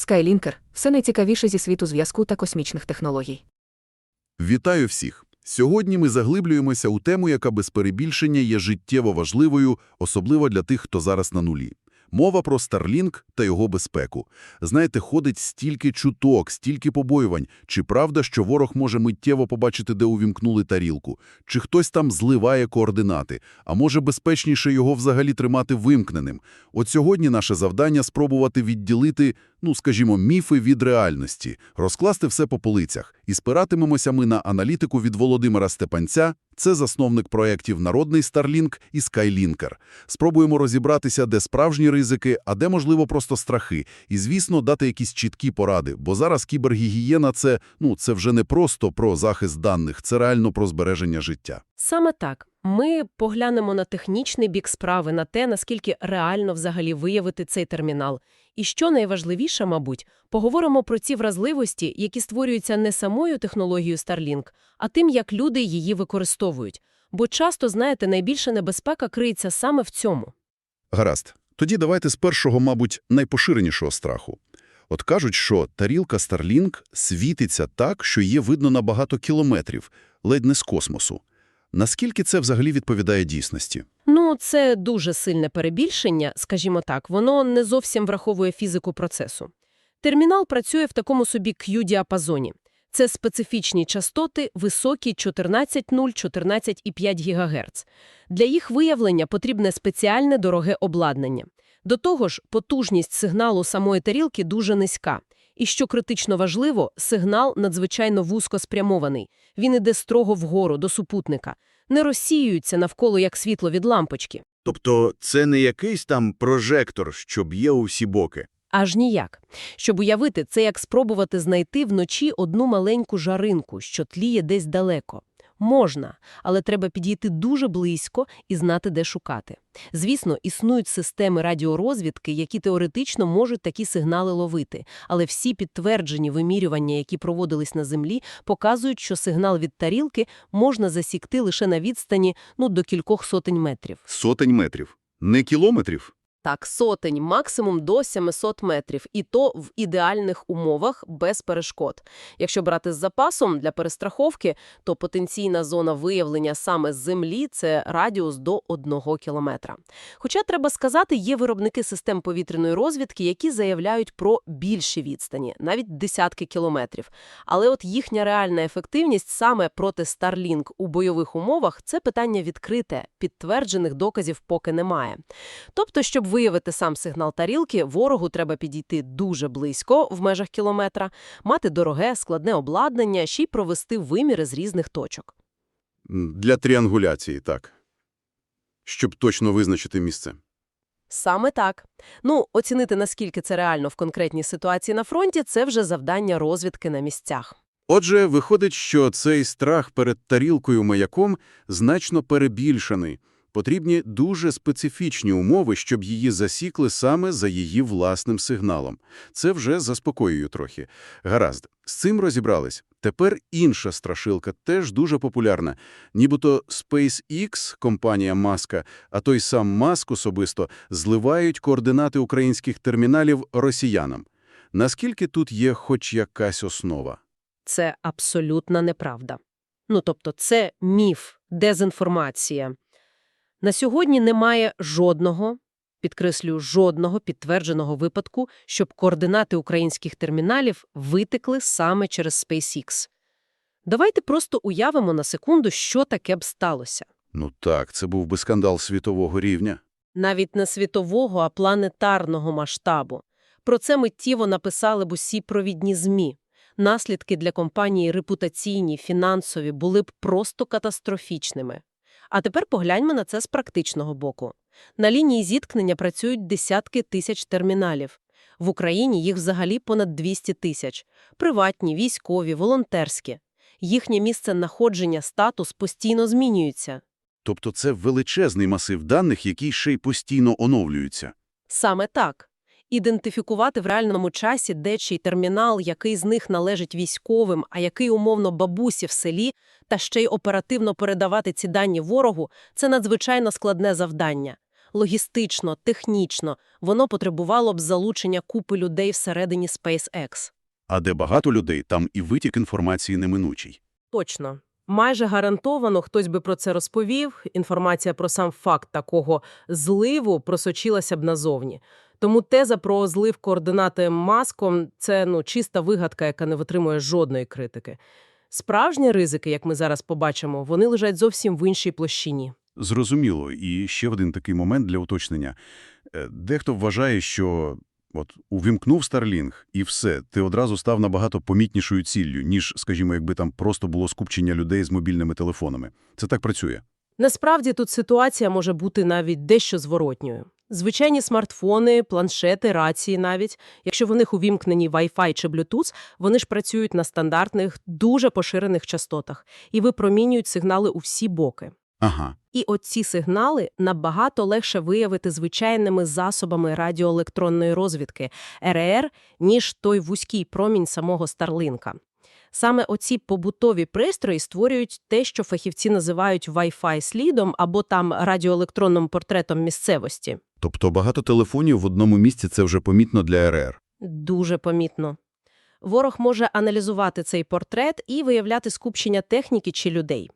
Skylінкер – все найцікавіше зі світу зв'язку та космічних технологій. Вітаю всіх! Сьогодні ми заглиблюємося у тему, яка без перебільшення є життєво важливою, особливо для тих, хто зараз на нулі. Мова про Starlink та його безпеку. Знаєте, ходить стільки чуток, стільки побоювань. Чи правда, що ворог може миттєво побачити, де увімкнули тарілку? Чи хтось там зливає координати? А може безпечніше його взагалі тримати вимкненим? От сьогодні наше завдання – спробувати відділити, ну, скажімо, міфи від реальності, розкласти все по полицях. І спиратимемося ми на аналітику від Володимира Степанця, це засновник проєктів «Народний Starlink» і «Skylінкер». Спробуємо розібратися, де справжні ризики, а де, можливо, просто страхи. І, звісно, дати якісь чіткі поради, бо зараз кібергігієна – це, ну, це вже не просто про захист даних, це реально про збереження життя. Саме так. Ми поглянемо на технічний бік справи, на те, наскільки реально взагалі виявити цей термінал. І що найважливіше, мабуть, поговоримо про ці вразливості, які створюються не самою технологією Starlink, а тим, як люди її використовують. Бо часто, знаєте, найбільша небезпека криється саме в цьому. Гаразд. Тоді давайте з першого, мабуть, найпоширенішого страху. От кажуть, що тарілка Starlink світиться так, що її видно на багато кілометрів, ледь не з космосу. Наскільки це взагалі відповідає дійсності? Ну, це дуже сильне перебільшення, скажімо так, воно не зовсім враховує фізику процесу. Термінал працює в такому собі Q-діапазоні. Це специфічні частоти, високі 14,0-14,5 ГГц. Для їх виявлення потрібне спеціальне дороге обладнання. До того ж, потужність сигналу самої тарілки дуже низька. І що критично важливо, сигнал надзвичайно вузько спрямований. Він іде строго вгору, до супутника. Не розсіюється навколо як світло від лампочки. Тобто це не якийсь там прожектор, що б'є у всі боки. Аж ніяк. Щоб уявити, це як спробувати знайти вночі одну маленьку жаринку, що тліє десь далеко. Можна, але треба підійти дуже близько і знати, де шукати. Звісно, існують системи радіорозвідки, які теоретично можуть такі сигнали ловити, але всі підтверджені вимірювання, які проводились на Землі, показують, що сигнал від тарілки можна засікти лише на відстані ну, до кількох сотень метрів. Сотень метрів. Не кілометрів? Так, сотень, максимум до 700 метрів, і то в ідеальних умовах без перешкод. Якщо брати з запасом для перестраховки, то потенційна зона виявлення саме з землі – це радіус до 1 кілометра. Хоча, треба сказати, є виробники систем повітряної розвідки, які заявляють про більші відстані, навіть десятки кілометрів. Але от їхня реальна ефективність саме проти Starlink у бойових умовах – це питання відкрите, підтверджених доказів поки немає. Тобто, щоб виявити сам сигнал тарілки, ворогу треба підійти дуже близько, в межах кілометра, мати дороге, складне обладнання, ще й провести виміри з різних точок. Для тріангуляції, так. Щоб точно визначити місце. Саме так. Ну, оцінити, наскільки це реально в конкретній ситуації на фронті, це вже завдання розвідки на місцях. Отже, виходить, що цей страх перед тарілкою-маяком значно перебільшений. Потрібні дуже специфічні умови, щоб її засікли саме за її власним сигналом. Це вже заспокоює трохи. Гаразд, з цим розібрались. Тепер інша страшилка, теж дуже популярна. Нібито SpaceX, компанія Маска, а той сам Маск особисто, зливають координати українських терміналів росіянам. Наскільки тут є хоч якась основа? Це абсолютна неправда. Ну, тобто це міф, дезінформація. На сьогодні немає жодного, підкреслюю, жодного підтвердженого випадку, щоб координати українських терміналів витекли саме через SpaceX. Давайте просто уявимо на секунду, що таке б сталося. Ну так, це був би скандал світового рівня. Навіть не світового, а планетарного масштабу. Про це миттєво написали б усі провідні ЗМІ. Наслідки для компанії репутаційні, фінансові були б просто катастрофічними. А тепер погляньмо на це з практичного боку. На лінії зіткнення працюють десятки тисяч терміналів. В Україні їх взагалі понад 200 тисяч. Приватні, військові, волонтерські. Їхнє місце знаходження, статус постійно змінюється. Тобто це величезний масив даних, який ще й постійно оновлюється. Саме так. Ідентифікувати в реальному часі, де чий термінал, який з них належить військовим, а який умовно бабусі в селі, та ще й оперативно передавати ці дані ворогу – це надзвичайно складне завдання. Логістично, технічно воно потребувало б залучення купи людей всередині SpaceX. А де багато людей, там і витік інформації неминучий. Точно. Майже гарантовано хтось би про це розповів, інформація про сам факт такого зливу просочилася б назовні. Тому теза про злив координати маском – це ну, чиста вигадка, яка не витримує жодної критики. Справжні ризики, як ми зараз побачимо, вони лежать зовсім в іншій площині. Зрозуміло. І ще один такий момент для уточнення. Е, Дехто вважає, що от увімкнув Starlink і все, ти одразу став набагато помітнішою ціллю, ніж, скажімо, якби там просто було скупчення людей з мобільними телефонами. Це так працює? Насправді тут ситуація може бути навіть дещо зворотньою. Звичайні смартфони, планшети, рації навіть, якщо в них увімкнені Wi-Fi чи Bluetooth, вони ж працюють на стандартних, дуже поширених частотах і випромінюють сигнали у всі боки. Ага. І оці сигнали набагато легше виявити звичайними засобами радіоелектронної розвідки РР, ніж той вузький промінь самого Старлинка. Саме оці побутові пристрої створюють те, що фахівці називають Wi-Fi-слідом або там радіоелектронним портретом місцевості. Тобто багато телефонів в одному місці – це вже помітно для РР. Дуже помітно. Ворог може аналізувати цей портрет і виявляти скупчення техніки чи людей.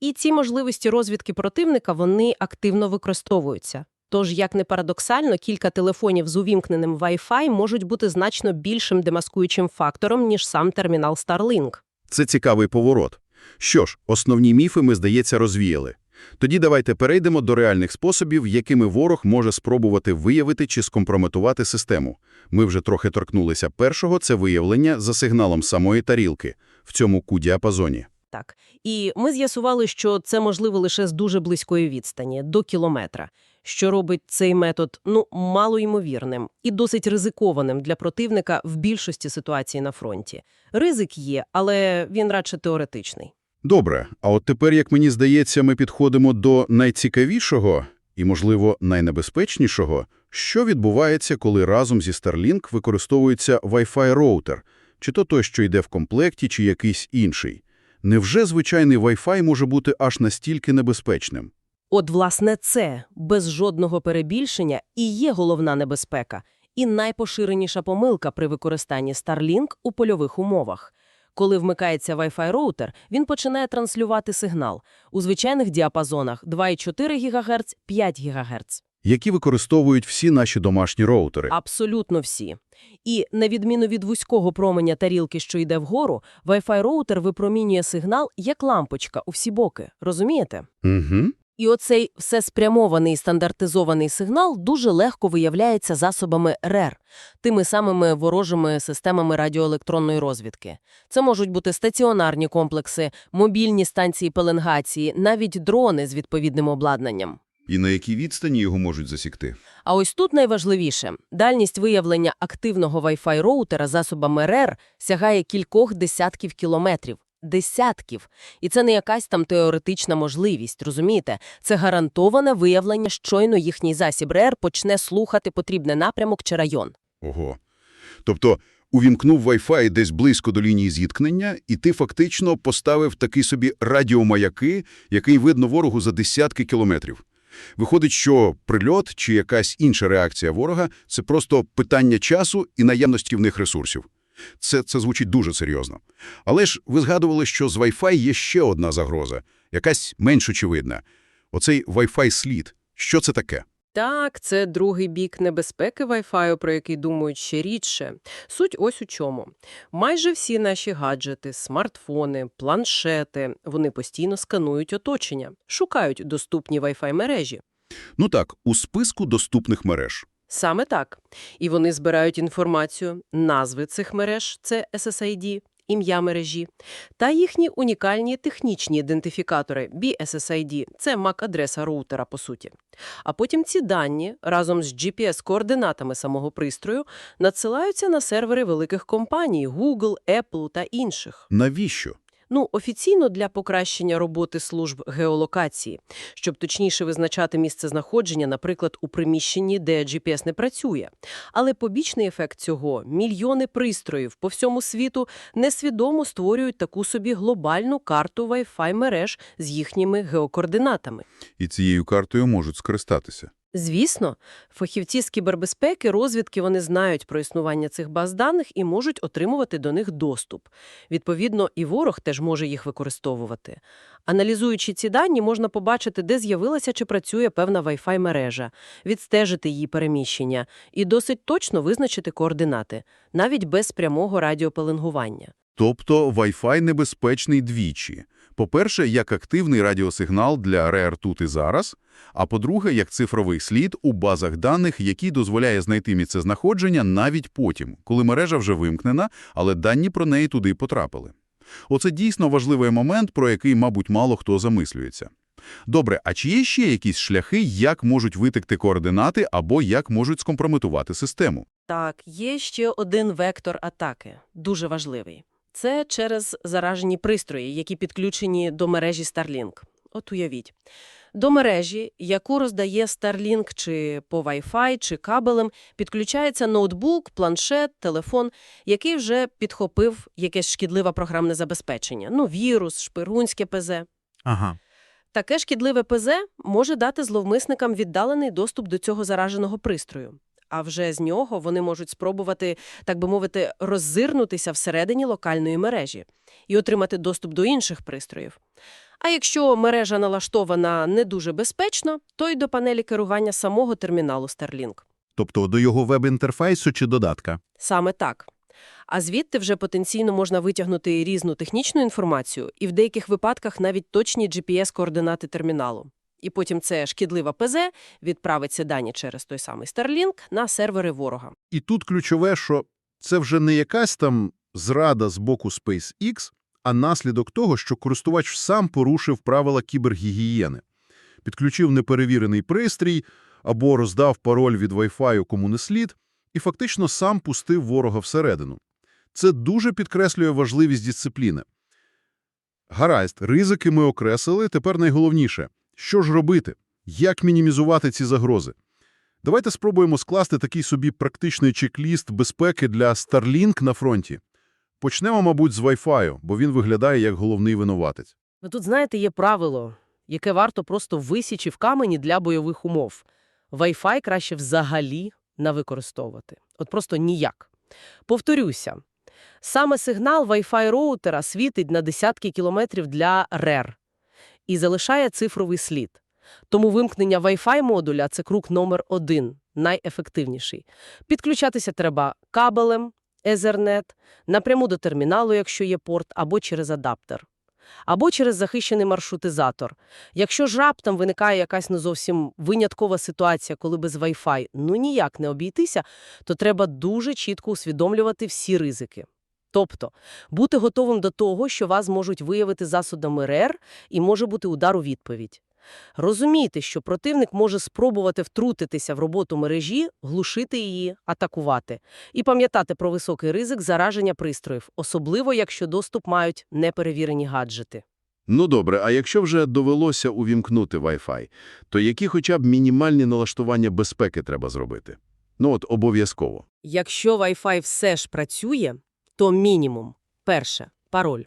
І ці можливості розвідки противника, вони активно використовуються. Тож, як не парадоксально, кілька телефонів з увімкненим Wi-Fi можуть бути значно більшим демаскуючим фактором, ніж сам термінал Starlink. Це цікавий поворот. Що ж, основні міфи ми, здається, розвіяли. Тоді давайте перейдемо до реальних способів, якими ворог може спробувати виявити чи скомпрометувати систему. Ми вже трохи торкнулися першого – це виявлення за сигналом самої тарілки в цьому Q-діапазоні. Так. І ми з'ясували, що це можливо лише з дуже близької відстані, до кілометра, що робить цей метод, ну, малоймовірним і досить ризикованим для противника в більшості ситуацій на фронті. Ризик є, але він радше теоретичний. Добре, а от тепер, як мені здається, ми підходимо до найцікавішого і, можливо, найнебезпечнішого, що відбувається, коли разом зі Starlink використовується Wi-Fi роутер, чи то той, що йде в комплекті, чи якийсь інший. Невже звичайний Wi-Fi може бути аж настільки небезпечним? От, власне, це, без жодного перебільшення, і є головна небезпека, і найпоширеніша помилка при використанні Starlink у польових умовах. Коли вмикається Wi-Fi роутер, він починає транслювати сигнал у звичайних діапазонах 2,4 ГГц, 5 ГГц. Які використовують всі наші домашні роутери? Абсолютно всі. І, на відміну від вузького променя тарілки, що йде вгору, Wi-Fi роутер випромінює сигнал як лампочка у всі боки. Розумієте? Угу. І оцей всеспрямований стандартизований сигнал дуже легко виявляється засобами РЕР, тими самими ворожими системами радіоелектронної розвідки. Це можуть бути стаціонарні комплекси, мобільні станції пеленгації, навіть дрони з відповідним обладнанням. І на якій відстані його можуть засікти? А ось тут найважливіше – дальність виявлення активного Wi-Fi роутера засобами РЕР сягає кількох десятків кілометрів. Десятків. І це не якась там теоретична можливість, розумієте? Це гарантоване виявлення, щойно їхній засіб РЕР почне слухати потрібний напрямок чи район. Ого. Тобто увімкнув Wi-Fi десь близько до лінії зіткнення, і ти фактично поставив такий собі радіомаяки, який видно ворогу за десятки кілометрів. Виходить, що прильот чи якась інша реакція ворога – це просто питання часу і наявності в них ресурсів. Це, це звучить дуже серйозно. Але ж ви згадували, що з Wi-Fi є ще одна загроза, якась менш очевидна. Оцей Wi-Fi-слід. Що це таке? Так, це другий бік небезпеки Wi-Fi, про який думають ще рідше. Суть ось у чому. Майже всі наші гаджети, смартфони, планшети, вони постійно сканують оточення, шукають доступні Wi-Fi мережі. Ну так, у списку доступних мереж. Саме так. І вони збирають інформацію, назви цих мереж – це SSID, ім'я мережі, та їхні унікальні технічні ідентифікатори BSSID – це MAC-адреса роутера, по суті. А потім ці дані разом з GPS-координатами самого пристрою надсилаються на сервери великих компаній – Google, Apple та інших. Навіщо? Ну, офіційно для покращення роботи служб геолокації, щоб точніше визначати місце знаходження, наприклад, у приміщенні, де GPS не працює. Але побічний ефект цього – мільйони пристроїв по всьому світу несвідомо створюють таку собі глобальну карту Wi-Fi мереж з їхніми геокоординатами. І цією картою можуть скористатися. Звісно, фахівці з кібербезпеки, розвідки, вони знають про існування цих баз даних і можуть отримувати до них доступ. Відповідно, і ворог теж може їх використовувати. Аналізуючи ці дані, можна побачити, де з'явилася чи працює певна Wi-Fi мережа, відстежити її переміщення і досить точно визначити координати, навіть без прямого радіопеленгування. Тобто Wi-Fi небезпечний двічі. По-перше, як активний радіосигнал для РЕР тут і зараз, а по-друге, як цифровий слід у базах даних, який дозволяє знайти місцезнаходження навіть потім, коли мережа вже вимкнена, але дані про неї туди потрапили. Оце дійсно важливий момент, про який, мабуть, мало хто замислюється. Добре, а чи є ще якісь шляхи, як можуть витекти координати або як можуть скомпрометувати систему? Так, є ще один вектор атаки, дуже важливий. Це через заражені пристрої, які підключені до мережі Starlink. От уявіть. До мережі, яку роздає Starlink чи по Wi-Fi, чи кабелем, підключається ноутбук, планшет, телефон, який вже підхопив якесь шкідливе програмне забезпечення. Ну, вірус, шпигунське ПЗ. Ага. Таке шкідливе ПЗ може дати зловмисникам віддалений доступ до цього зараженого пристрою. А вже з нього вони можуть спробувати, так би мовити, роззирнутися всередині локальної мережі і отримати доступ до інших пристроїв. А якщо мережа налаштована не дуже безпечно, то й до панелі керування самого терміналу Starlink. Тобто до його веб-інтерфейсу чи додатка. Саме так. А звідти вже потенційно можна витягнути різну технічну інформацію і в деяких випадках навіть точні GPS-координати терміналу. І потім це шкідлива ПЗ відправиться дані через той самий Starlink на сервери ворога. І тут ключове, що це вже не якась там зрада з боку SpaceX, а наслідок того, що користувач сам порушив правила кібергігієни. Підключив неперевірений пристрій або роздав пароль від Wi-Fi кому не слід, і фактично сам пустив ворога всередину. Це дуже підкреслює важливість дисципліни. Гаразд, ризики ми окреслили, тепер найголовніше – що ж робити? Як мінімізувати ці загрози? Давайте спробуємо скласти такий собі практичний чек-ліст безпеки для Starlink на фронті. Почнемо, мабуть, з Wi-Fi, бо він виглядає як головний винуватець. Ну, тут, знаєте, є правило, яке варто просто висічі в камені для бойових умов. Wi-Fi краще взагалі не використовувати. От просто ніяк. Повторюся, саме сигнал Wi-Fi роутера світить на десятки кілометрів для РЕР і залишає цифровий слід. Тому вимкнення Wi-Fi модуля – це крок номер один, найефективніший. Підключатися треба кабелем, Ethernet, напряму до терміналу, якщо є порт, або через адаптер. Або через захищений маршрутизатор. Якщо ж раптом виникає якась не зовсім виняткова ситуація, коли без Wi-Fi ну ніяк не обійтися, то треба дуже чітко усвідомлювати всі ризики. Тобто, бути готовим до того, що вас можуть виявити засобами РЕР і може бути удар у відповідь. Розумійте, що противник може спробувати втрутитися в роботу мережі, глушити її, атакувати. І пам'ятати про високий ризик зараження пристроїв, особливо якщо доступ мають неперевірені гаджети. Ну добре, а якщо вже довелося увімкнути Wi-Fi, то які хоча б мінімальні налаштування безпеки треба зробити? Ну от обов'язково. Якщо Wi-Fi все ж працює, то мінімум. Перше. Пароль.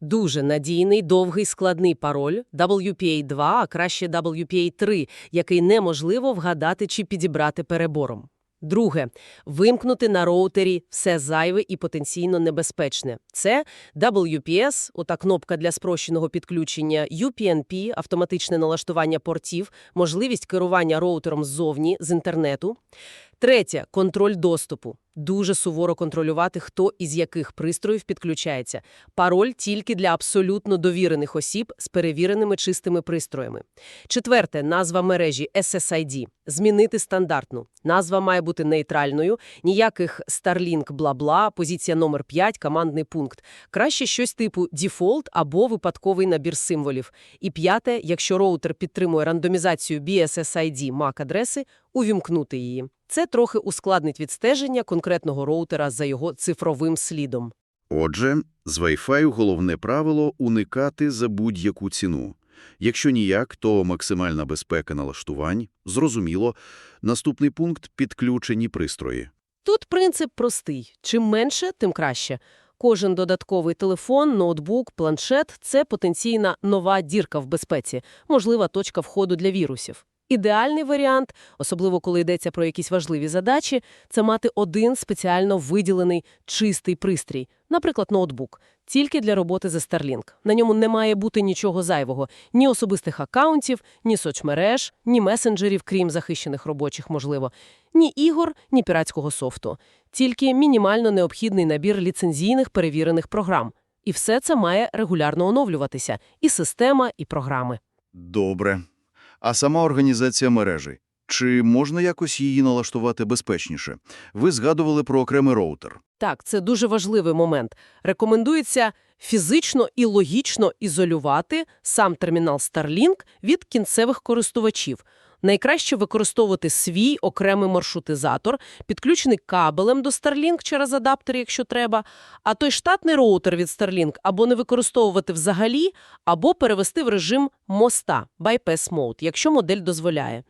Дуже надійний, довгий, складний пароль WPA2, а краще WPA3, який неможливо вгадати чи підібрати перебором. Друге. Вимкнути на роутері все зайве і потенційно небезпечне. Це WPS, ота кнопка для спрощеного підключення, UPnP, автоматичне налаштування портів, можливість керування роутером ззовні, з інтернету. Третє – контроль доступу. Дуже суворо контролювати, хто із яких пристроїв підключається. Пароль тільки для абсолютно довірених осіб з перевіреними чистими пристроями. Четверте – назва мережі SSID. Змінити стандартну. Назва має бути нейтральною, ніяких Starlink бла-бла, позиція номер 5, командний пункт. Краще щось типу default або випадковий набір символів. І п'яте – якщо роутер підтримує рандомізацію BSSID MAC-адреси, увімкнути її. Це трохи ускладнить відстеження конкретного роутера за його цифровим слідом. Отже, з Wi-Fi головне правило – уникати за будь-яку ціну. Якщо ніяк, то максимальна безпека налаштувань, зрозуміло. Наступний пункт – підключені пристрої. Тут принцип простий. Чим менше, тим краще. Кожен додатковий телефон, ноутбук, планшет – це потенційна нова дірка в безпеці, можлива точка входу для вірусів. Ідеальний варіант, особливо коли йдеться про якісь важливі задачі, це мати один спеціально виділений чистий пристрій, наприклад, ноутбук, тільки для роботи за Starlink. На ньому не має бути нічого зайвого, ні особистих акаунтів, ні соцмереж, ні месенджерів, крім захищених робочих, можливо, ні ігор, ні піратського софту. Тільки мінімально необхідний набір ліцензійних перевірених програм. І все це має регулярно оновлюватися – і система, і програми. Добре. А сама організація мережі? Чи можна якось її налаштувати безпечніше? Ви згадували про окремий роутер. Так, це дуже важливий момент. Рекомендується фізично і логічно ізолювати сам термінал Starlink від кінцевих користувачів. Найкраще використовувати свій окремий маршрутизатор, підключений кабелем до Starlink через адаптер, якщо треба, а той штатний роутер від Starlink або не використовувати взагалі, або перевести в режим моста, bypass mode, якщо модель дозволяє.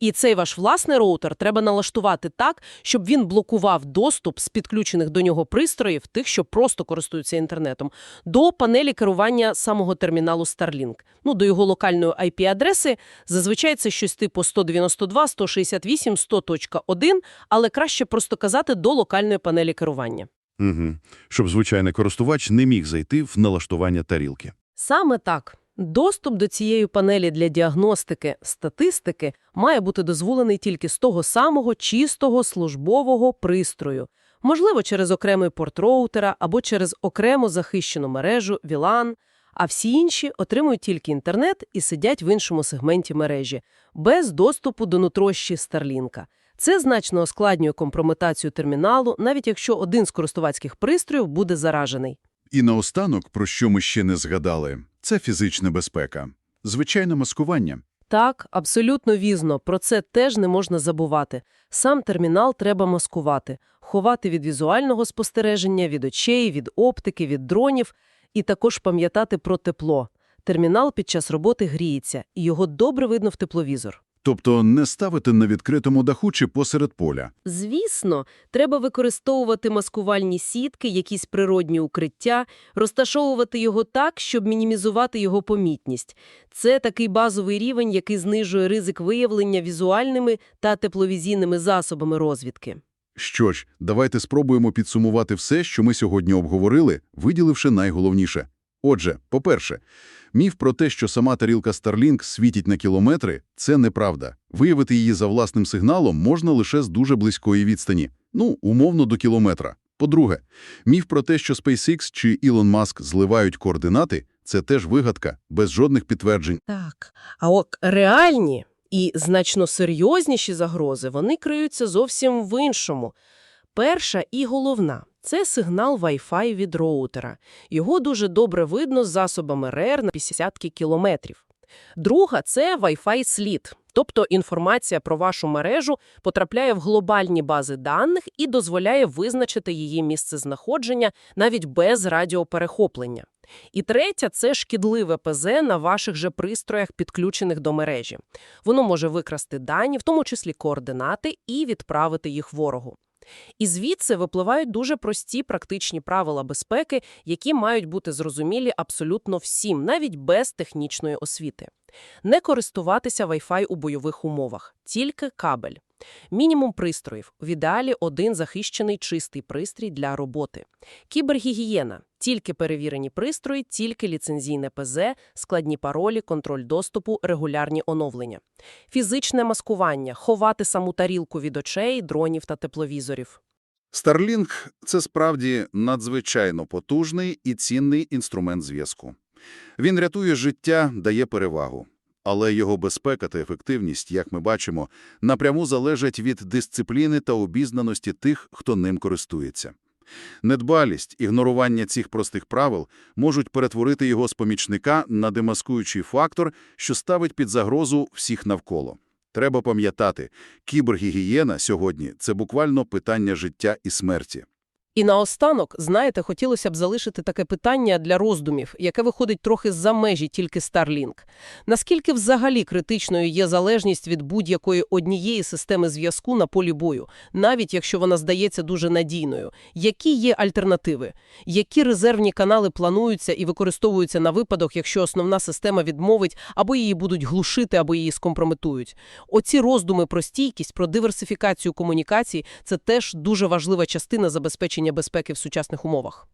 І цей ваш власний роутер треба налаштувати так, щоб він блокував доступ з підключених до нього пристроїв, тих, що просто користуються інтернетом, до панелі керування самого терміналу Starlink. Ну, до його локальної IP-адреси, зазвичай це щось типу 192.168.100.1, але краще просто казати до локальної панелі керування. Угу. Щоб звичайний користувач не міг зайти в налаштування тарілки. Саме так. Доступ до цієї панелі для діагностики, статистики має бути дозволений тільки з того самого чистого службового пристрою. Можливо, через окремий порт роутера або через окремо захищену мережу VLAN, а всі інші отримують тільки інтернет і сидять в іншому сегменті мережі, без доступу до нутрощі Старлінка. Це значно ускладнює компрометацію терміналу, навіть якщо один з користувацьких пристроїв буде заражений. І наостанок, про що ми ще не згадали, це фізична безпека. Звичайне маскування. Так, абсолютно візно. Про це теж не можна забувати. Сам термінал треба маскувати, ховати від візуального спостереження, від очей, від оптики, від дронів і також пам'ятати про тепло. Термінал під час роботи гріється, і його добре видно в тепловізор. Тобто не ставити на відкритому даху чи посеред поля. Звісно, треба використовувати маскувальні сітки, якісь природні укриття, розташовувати його так, щоб мінімізувати його помітність. Це такий базовий рівень, який знижує ризик виявлення візуальними та тепловізійними засобами розвідки. Що ж, давайте спробуємо підсумувати все, що ми сьогодні обговорили, виділивши найголовніше. Отже, по-перше, міф про те, що сама тарілка Starlink світить на кілометри – це неправда. Виявити її за власним сигналом можна лише з дуже близької відстані. Ну, умовно, до кілометра. По-друге, міф про те, що SpaceX чи Ілон Маск зливають координати – це теж вигадка, без жодних підтверджень. Так. А от реальні і значно серйозніші загрози, вони криються зовсім в іншому. Перша і головна – це сигнал Wi-Fi від роутера. Його дуже добре видно з засобами РЕР на 50 кілометрів. Друга – це Wi-Fi слід. Тобто інформація про вашу мережу потрапляє в глобальні бази даних і дозволяє визначити її місцезнаходження навіть без радіоперехоплення. І третя – це шкідливе ПЗ на ваших же пристроях, підключених до мережі. Воно може викрасти дані, в тому числі координати, і відправити їх ворогу. І звідси випливають дуже прості практичні правила безпеки, які мають бути зрозумілі абсолютно всім, навіть без технічної освіти. Не користуватися Wi-Fi у бойових умовах, тільки кабель. Мінімум пристроїв, в ідеалі один захищений чистий пристрій для роботи. Кібергігієна – тільки перевірені пристрої, тільки ліцензійне ПЗ, складні паролі, контроль доступу, регулярні оновлення. Фізичне маскування – ховати саму тарілку від очей, дронів та тепловізорів. Starlink – це справді надзвичайно потужний і цінний інструмент зв'язку. Він рятує життя, дає перевагу. Але його безпека та ефективність, як ми бачимо, напряму залежать від дисципліни та обізнаності тих, хто ним користується. Недбалість, ігнорування цих простих правил можуть перетворити його з помічника на демаскуючий фактор, що ставить під загрозу всіх навколо. Треба пам'ятати, кібергігієна сьогодні – це буквально питання життя і смерті. І наостанок, знаєте, хотілося б залишити таке питання для роздумів, яке виходить трохи за межі тільки Starlink. Наскільки взагалі критичною є залежність від будь-якої однієї системи зв'язку на полі бою, навіть якщо вона здається дуже надійною? Які є альтернативи? Які резервні канали плануються і використовуються на випадок, якщо основна система відмовить, або її будуть глушити, або її скомпрометують? Оці роздуми про стійкість, про диверсифікацію комунікацій – це теж дуже важлива частина забезпечення безпеки в сучасних умовах.